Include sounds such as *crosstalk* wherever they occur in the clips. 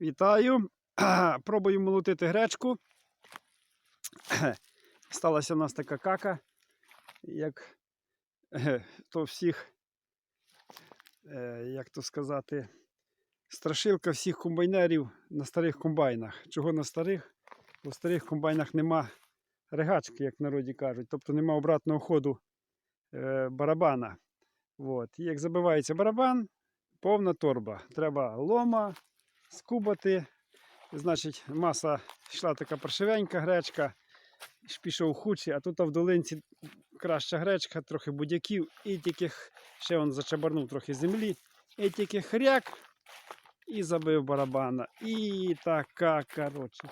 Вітаю. *clears throat* Пробую молотити гречку. *clears throat* Сталася у нас така кака, як *clears throat* то всіх, е, як то сказати, страшилка всіх комбайнерів на старих комбайнах. Чого на старих? В старих комбайнах нема ригачки, як народі кажуть, тобто нема обратного ходу е, барабана. От. Як забивається барабан, повна торба. Треба лома, скубати. Значить, маса йшла така паршивенька гречка, пішов худший, а тут в долинці краща гречка, трохи будяків, і тільки ще він зачабарнув трохи землі, і тільки хряк, і забив барабана. І така, коротше,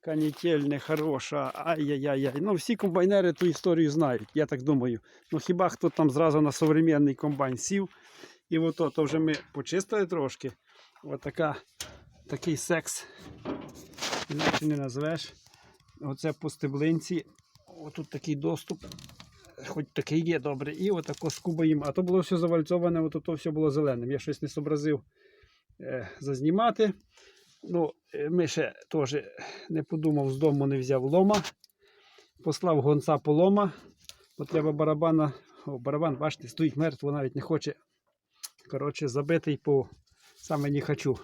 канітель нехороша. Ай-яй-яй. Ну, всі комбайнери ту історію знають, я так думаю. Ну хіба хто там зразу на современний комбайн сів, і ото, то вже ми почистили трошки. От така, такий секс. Інакше не назвеш. Оце по стеблинці. Отут такий доступ. Хоч такий є добре. І отако скубаємо. А то було все завальцоване, от то все було зеленим. Я щось не зобразив е, зазнімати. Ну, е, ми ще теж не подумав, з дому не взяв лома. Послав гонца по лома, бо треба барабана. О, барабан, бачите, стоїть мертво, навіть не хоче. Коротше, забитий по саме не хочу.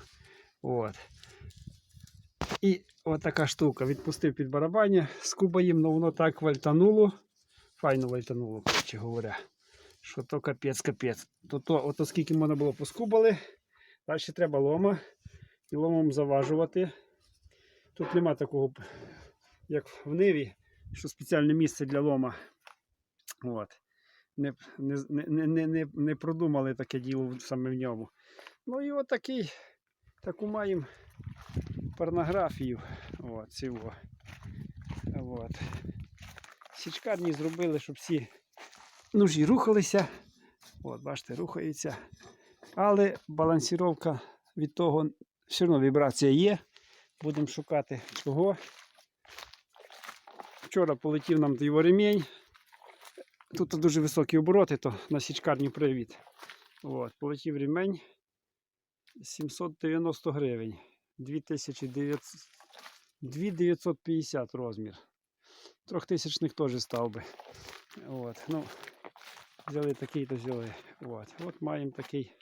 От. І от така штука. Відпустив під барабані, скубаєм, ну воно так вальтануло. Файно вальтануло, коротше говоря. Що то капець, капець. То, то, ото скільки можна було поскубали. Далі треба лома. І ломом заважувати. Тут нема такого, як в Ниві, що спеціальне місце для лома. От. Не, не, не, не, не, продумали таке діло саме в ньому. Ну і от такий, таку маємо порнографію. От, цього. От. Січкарні зробили, щоб всі ножі рухалися. От, бачите, рухаються. Але балансіровка від того все одно вібрація є. Будемо шукати чого. Вчора полетів нам його ремінь. Тут дуже високі обороти, то на січкарні привід. От, полетів ремень 790 гривень. 2900, 2950 розмір. Трьохтисячних теж став би. От, ну, взяли такий, то взяли. От, от маємо такий,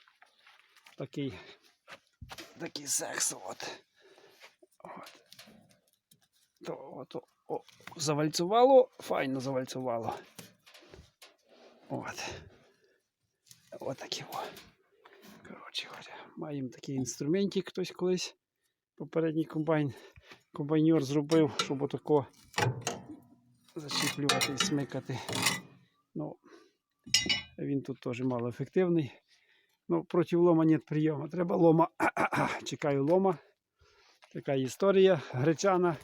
такий, такий секс. От. От. То, от, о, завальцювало, файно завальцювало. От. От такі о. Коротше, маємо такий інструментик хтось колись. Попередній комбайн, комбайнер зробив, щоб отако зачіплювати і смикати. Ну, він тут теж мало ефективний. Ну, проти лома нет прийому. Треба лома. *clears throat* Чекаю лома. Така історія гречана.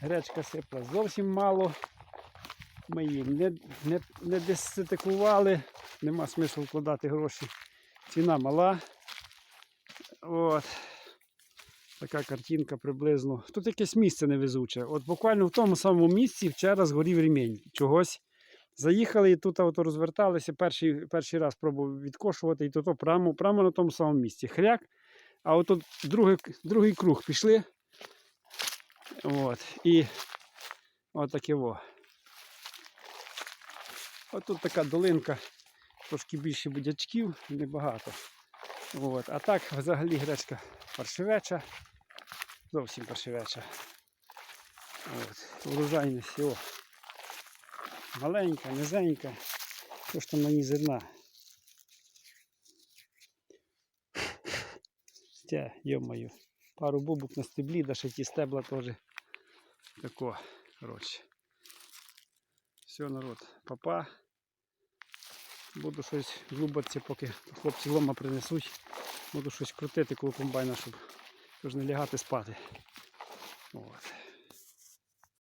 Гречка сипла зовсім мало. Ми її не, не, не десятикували. Нема смислу вкладати гроші. Ціна мала. От. Така картинка приблизно. Тут якесь місце невезуче. От буквально в тому самому місці вчора згорів ремінь. Чогось. Заїхали і тут от розверталися. Перший, перший раз пробував відкошувати, і тут прямо, прямо на тому самому місці. Хряк. А от другий, другий круг пішли. От. І от таке во. От тут така долинка, трошки більше будячків, небагато. От. А так взагалі гречка паршивеча. Зовсім паршивеча. От. Урожайність його. Маленька, низенька. Що ж там на зерна? Тя, йомаю. Пару бубок на стеблі, да ще ті стебла теж. Тако, коротше. Все, народ, папа. Буду щось глубатися, поки хлопці лома принесуть. Буду щось крутити коло комбайна, щоб не лягати спати. От.